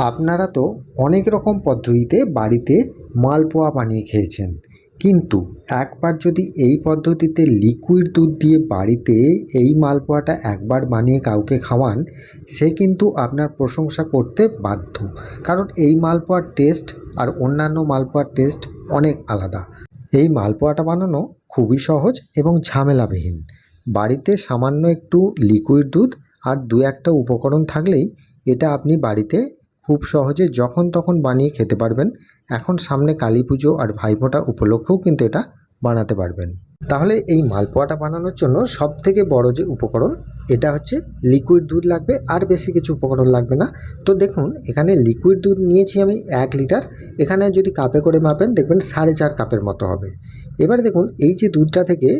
আপনারা তো অনেক রকম পদ্ধতিতে বাড়িতে মালপোয়া বানিয়ে খেয়েছেন। কিন্তু একবার যদি এই পদ্ধতিতে লিকুইড দুধ দিয়ে বাড়িতে এই মালপোয়াটা একবার বানিয়ে কাউকে খাওয়ান, সে কিন্তু আপনার প্রশংসা করতে বাধ্য। কারণ এই মালপোয়ার টেস্ট আর অন্যান্য মালপোয়ার টেস্ট অনেক আলাদা। এই মালপোয়াটা বানানো খুবই সহজ এবং ঝামেলাবিহীন। বাড়িতে সামান্য একটু লিকুইড দুধ আর দু একটা উপকরণ থাকলেই এটা আপনি বাড়িতে খুব সহজে যখন তখন বানিয়ে খেতে পারবেন। এখন সামনে কালী পুজো আর ভাইফোঁটা উপলক্ষেও কিন্তু এটা বানাতে পারবেন। তাহলে এই মালপোয়াটা বানানোর জন্য সব থেকে বড় যে উপকরণ, এটা হচ্ছে লিকুইড দুধ লাগবে আর বেশি কিছু উপকরণ লাগবে না। তো দেখুন, এখানে লিকুইড দুধ নিয়েছি আমি এক লিটার। এখানে যদি কাপে করে মাপেন, দেখবেন সাড়ে চার কাপের মতো হবে। এবারে দেখুন, এই যে দুধটা থেকে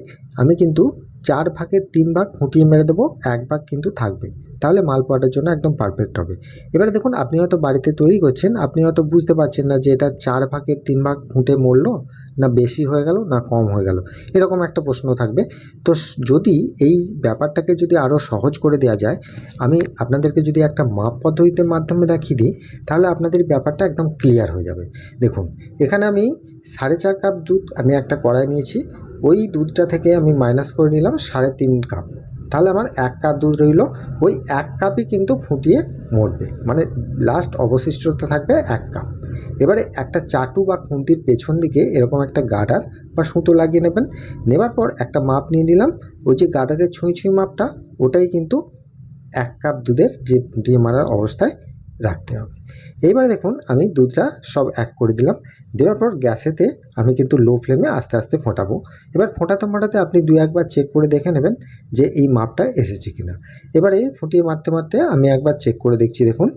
আমি কিন্তু চার ভাগের তিন ভাগ ফুটিয়ে মেরে দেবো, এক ভাগ কিন্তু থাকবে। তাহলে মাল মালপোয়াটার জন্য একদম পারফেক্ট হবে। এবারে দেখুন, আপনি হয়তো বাড়িতে তৈরি করছেন, আপনি হয়তো বুঝতে পারছেন না যে এটা চার ভাগের তিন ভাগ ফুটে মরলো, না বেশি হয়ে গেল, না কম হয়ে গেল। এরকম একটা প্রশ্ন থাকবে। তো যদি এই ব্যাপারটাকে যদি আরও সহজ করে দেওয়া যায়, আমি আপনাদেরকে যদি একটা মাপ পদ্ধতির মাধ্যমে দেখিয়ে দিই, তাহলে আপনাদের ব্যাপারটা একদম ক্লিয়ার হয়ে যাবে। দেখুন, এখানে আমি সাড়ে চার কাপ দুধ, আমি একটা কড়াই নিয়েছি। ওই দুধটা থেকে আমি মাইনাস করে নিলাম সাড়ে তিন কাপ তাহলে আমার এক কাপ দুধ রইল, ওই এক কাপই কিন্তু ফুটিয়ে মরবে। মানে লাস্ট অবশিষ্টটা থাকবে এক কাপ এবারে একটা চাটু বা খুন্তির পেছন দিকে এরকম একটা গার্ডার বা সুতো লাগিয়ে নেবেন। নেবার পর একটা মাপ নিয়ে নিলাম, ওই যে গাডারের ছুঁই ছুঁই মাপটা, ওটাই কিন্তু এক কাপ দুধের যে ফুটিয়ে মারার অবস্থায় রাখতে হবে। এইবারে দেখুন, আমি দুধটা সব এক করে দিলাম। দেওয়ার পর গ্যাসেতে আমি কিন্তু লো ফ্লেমে আস্তে আস্তে ফোটাবো। এবার ফোটাতে ফোটাতে আপনি দু একবার চেক করে দেখে নেবেন যে এই মাপটা এসেছে কিনা। এবারে ফুটিয়ে মারতে মারতে আমি একবার চেক করে দেখছি, দেখুন।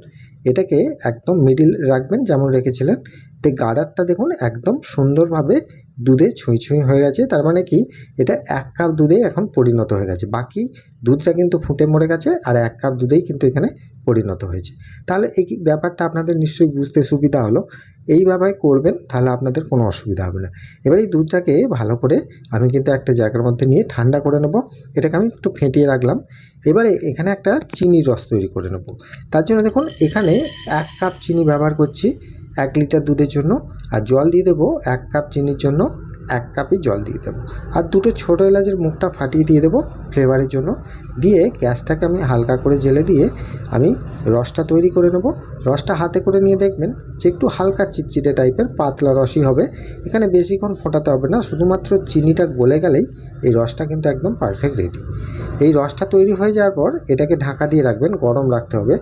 এটাকে একদম মিডিল রাখবেন, যেমন রেখেছিলেন। তো গার্ডারটা দেখুন একদম সুন্দরভাবে দুধে ছুঁই ছুঁই হয়ে গেছে, তার মানে কি এটা এক কাপ দুধেই এখন পরিণত হয়ে গেছে। বাকি দুধটা কিন্তু ফুটে মরে গেছে আর এক কাপ দুধেই কিন্তু এখানে পরিণত হয়েছে। তাহলে এই ব্যাপারটা আপনাদের নিশ্চয়ই বুঝতে সুবিধা হলো। এইভাবে করবেন তাহলে আপনাদের কোনো অসুবিধা হবে না। এবার এই দুধটাকে ভালো করে আমি কিন্তু একটা জায়গার মধ্যে নিয়ে ঠান্ডা করে নেব। এটাকে আমি একটু ফেটিয়ে রাখলাম। এবারে এখানে একটা চিনির রস তৈরি করে নেব। তার জন্য দেখুন এখানে এক কাপ চিনি ব্যবহার করছি। এক লিটার দুধের জন্য আর জল দিয়ে দেবো এক কাপ চিনির জন্য এক কাপই জল দিয়ে দেবো। আর দুটো ছোটো এলাচের মুখটা ফাটিয়ে দিয়ে দেবো ফ্লেভারের জন্য। দিয়ে গ্যাসটাকে আমি হালকা করে জেলে দিয়ে আমি রসটা তৈরি করে নেব। রসটা হাতে করে নিয়ে দেখবেন যে একটু হালকা চিটচিটে টাইপের পাতলা রসই হবে। এখানে বেশিক্ষণ ফোটাতে হবে না, শুধুমাত্র চিনিটা গলে গেলেই এই রসটা কিন্তু একদম পারফেক্ট রেডি এই রসটা তৈরি হয়ে যাওয়ার পর এটাকে ঢাকা দিয়ে রাখবেন, গরম রাখতে হবে।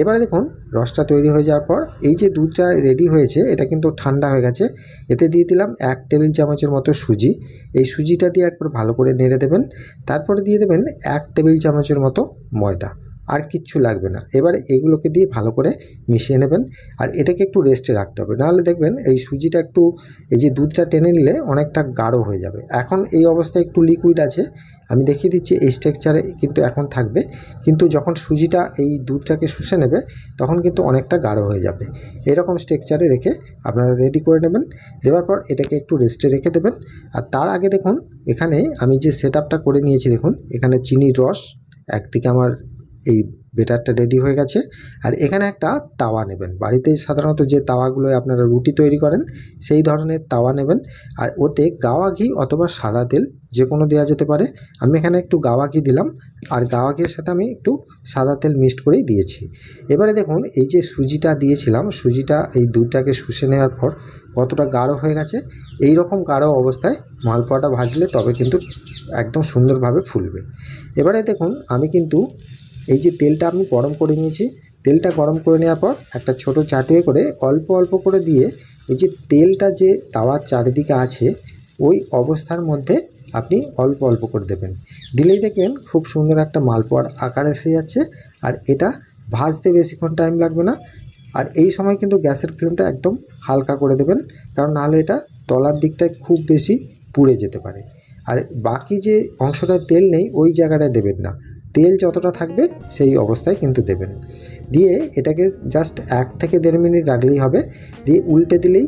এবারে দেখুন, রসটা তৈরি হয়ে যাওয়ার পর এই যে দুধটা রেডি হয়েছে, এটা কিন্তু ঠান্ডা হয়ে গেছে। এতে দিয়ে দিলাম এক টেবিল চামচের মতো সুজি। এই সুজিটা দিয়ে একবার ভালো করে নেড়ে দেবেন। তারপরে দিয়ে দেবেন এক টেবিল চামচের মতো ময়দা। আর কিচ্ছু লাগবে না। এবারে এগুলোকে দিয়ে ভালো করে মিশিয়ে নেবেন আর এটাকে একটু রেস্টে রাখতে হবে। নাহলে দেখবেন এই সুজিটা একটু, এই যে দুধটা টেনে নিলে অনেকটা গাঢ় হয়ে যাবে। এখন এই অবস্থায় একটু লিকুইড আছে। আমি দেখিয়ে দিচ্ছি এই স্ট্রাকচারে কিন্তু এখন থাকবে। কিন্তু যখন সুজিটা এই দুধটাকে শুষে নেবে, তখন কিন্তু অনেকটা গাঢ় হয়ে যাবে। এরকম স্ট্রাকচারে রেখে আপনারা রেডি করে নেবেন। দেওয়ার পর এটাকে একটু রেস্টে রেখে দেবেন। আর তার আগে দেখুন, এখানে আমি যে সেট করে নিয়েছি দেখুন, এখানে চিনির রস, একদিকে আমার এই বেটারটা রেডি হয়ে গেছে। আর এখানে একটা তাওয়া নেবেন। বাড়িতে সাধারণত যে তাওয়াগুলোয় আপনারা রুটি তৈরি করেন, সেই ধরনের তাওয়া নেবেন। আর ওতে গাওয়া ঘি অথবা সাদা তেল যে কোনো দেওয়া যেতে পারে। আমি এখানে একটু গাওয়া ঘি দিলাম। আর গাওয়া ঘির সাথে আমি একটু সাদা তেল মিক্সড করেই দিয়েছি। এবারে দেখুন, এই যে সুজিটা দিয়েছিলাম, সুজিটা এই দুধটাকে শুষে নেওয়ার পর কতটা গাঢ় হয়ে গেছে। এই রকম গাঢ় অবস্থায় মালপোয়াটা ভাজলে তবে কিন্তু একদম সুন্দরভাবে ফুলবে। এবারে দেখুন, আমি কিন্তু এই যে তেলটা আমি গরম করে নিয়েছি, তেলটা গরম করে নেওয়ার পর একটা ছোট চাটুয়ে করে অল্প অল্প করে দিয়ে ওই যে তেলটা যে তাওয়ার চারিদিকে আছে, ওই অবস্থার মধ্যে আপনি অল্প অল্প করে দেবেন। দিলেই দেখবেন খুব সুন্দর একটা মালপোয়ার আকার এসে যাচ্ছে আর এটা ভাজতে বেশিক্ষণ টাইম লাগবে না। আর এই সময় কিন্তু গ্যাসের ফ্লেমটা একদম হালকা করে দেবেন, কারণ নাহলে এটা তলার দিকটায় খুব বেশি পুড়ে যেতে পারে। আর বাকি যে অংশটায় তেল নেই, ওই জায়গাটায় দেবেন না। তেল যতটা থাকবে সেই অবস্থায় কিন্তু দেবেন। দিয়ে এটাকে জাস্ট এক থেকে দেড় মিনিট রাখলেই হবে। দিয়ে উল্টে দিলেই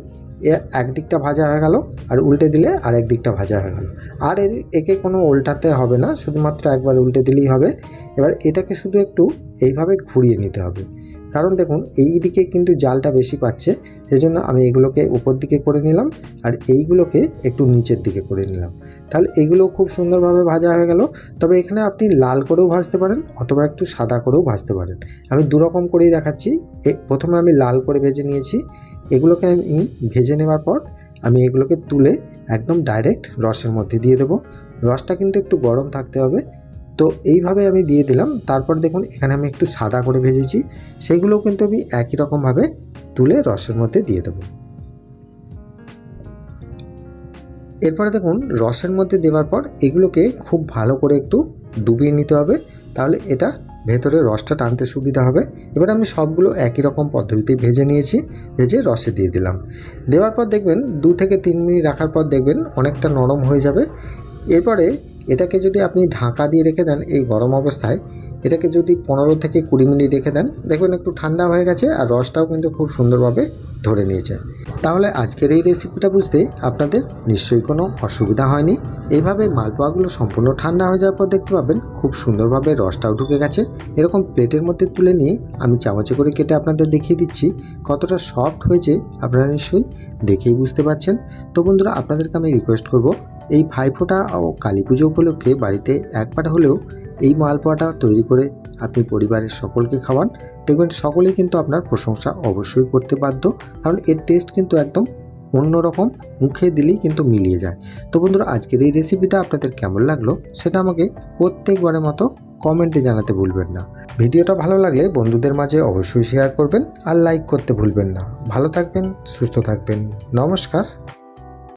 এক দিকটা ভাজা হয়ে গেল আর উল্টে দিলে আর এক দিকটা ভাজা হয়ে গেল। আর এর একে কোনো উল্টাতে হবে না, শুধুমাত্র একবার উল্টে দিলেই হবে। এবার এটাকে শুধু একটু এইভাবে ঘুরিয়ে নিতে হবে। কারণ দেখুন, এই দিকে কিন্তু জালটা বেশি পাচ্ছে, সেজন্য আমি এগুলোকে উপর দিকে করে নিলাম আর এইগুলোকে একটু নিচের দিকে করে নিলাম। তাহলে এগুলো খুব সুন্দরভাবে ভাজা হয়ে গেল। তবে এখানে আপনি লাল করেও ভাজতে পারেন অথবা একটু সাদা করেও ভাজতে পারেন। আমি দুরকম করেই দেখাচ্ছি। প্রথমে আমি লাল করে ভেজে নিয়েছি। এগুলোকে আমি ভেজে নেওয়ার পর আমি এগুলোকে তুলে একদম ডাইরেক্ট রসের মধ্যে দিয়ে দেবো। রসটা কিন্তু একটু গরম থাকতে হবে। তো এইভাবে আমি দিয়ে দিলাম। তারপর দেখুন, এখানে আমি একটু সাদা করে ভেজেছি। সেগুলোও কিন্তু আমি একই রকমভাবে তুলে রসের মধ্যে দিয়ে দেবো। এরপরে দেখুন, রসের মধ্যে দেওয়ার পর এগুলোকে খুব ভালো করে একটু ডুবিয়ে নিতে হবে। তাহলে এটা ভেতরে রসটা টানতে সুবিধা হবে। এবার আমি সবগুলো একই রকম পদ্ধতিতে ভেজে নিয়েছি। ভেজে রসে দিয়ে দিলাম। দেওয়ার পর দেখবেন, দু থেকে তিন মিনিট রাখার পর দেখবেন অনেকটা নরম হয়ে যাবে। এরপরে এটাকে যদি আপনি ঢাকা দিয়ে রেখে দেন এই গরম অবস্থায়, এটাকে যদি পনেরো থেকে কুড়ি মিনিট রেখে দেন, দেখবেন একটু ঠান্ডা হয়ে গেছে আর রসটাও কিন্তু খুব সুন্দরভাবে ধরে নিয়েছে। তাহলে আজকের এই রেসিপিটা বুঝতে আপনাদের নিশ্চয়ই কোনো অসুবিধা হয়নি। এইভাবে মালপোয়াগুলো সম্পূর্ণ ঠান্ডা হয়ে যাওয়ার পর দেখতে পাবেন খুব সুন্দরভাবে রসটাও ঢুকে গেছে। এরকম প্লেটের মধ্যে তুলে নিয়ে আমি চামচে করে কেটে আপনাদের দেখিয়ে দিচ্ছি কতটা সফট হয়েছে, আপনারা নিশ্চয়ই দেখেই বুঝতে পারছেন। তো বন্ধুরা, আপনাদেরকে আমি রিকোয়েস্ট করব এই ভাইফোঁটা ও কালী পুজো উপলক্ষে বাড়িতে একবার হলেও এই মালপোয়াটা তৈরি করে আপনি পরিবারের সকলকে খাওয়ান। দেখবেন সকলেই কিন্তু আপনার প্রশংসা অবশ্যই করতে বাধ্য, কারণ এর টেস্ট কিন্তু একদম অন্যরকম, মুখে দিলেই কিন্তু মিলিয়ে যায়। তো বন্ধুরা, আজকের এই রেসিপিটা আপনাদের কেমন লাগল সেটা আমাকে প্রত্যেকবারের মতো কমেন্টে জানাতে ভুলবেন না। ভিডিওটা ভালো লাগলে বন্ধুদের মাঝে অবশ্যই শেয়ার করবেন আর লাইক করতে ভুলবেন না। ভালো থাকবেন, সুস্থ থাকবেন। নমস্কার।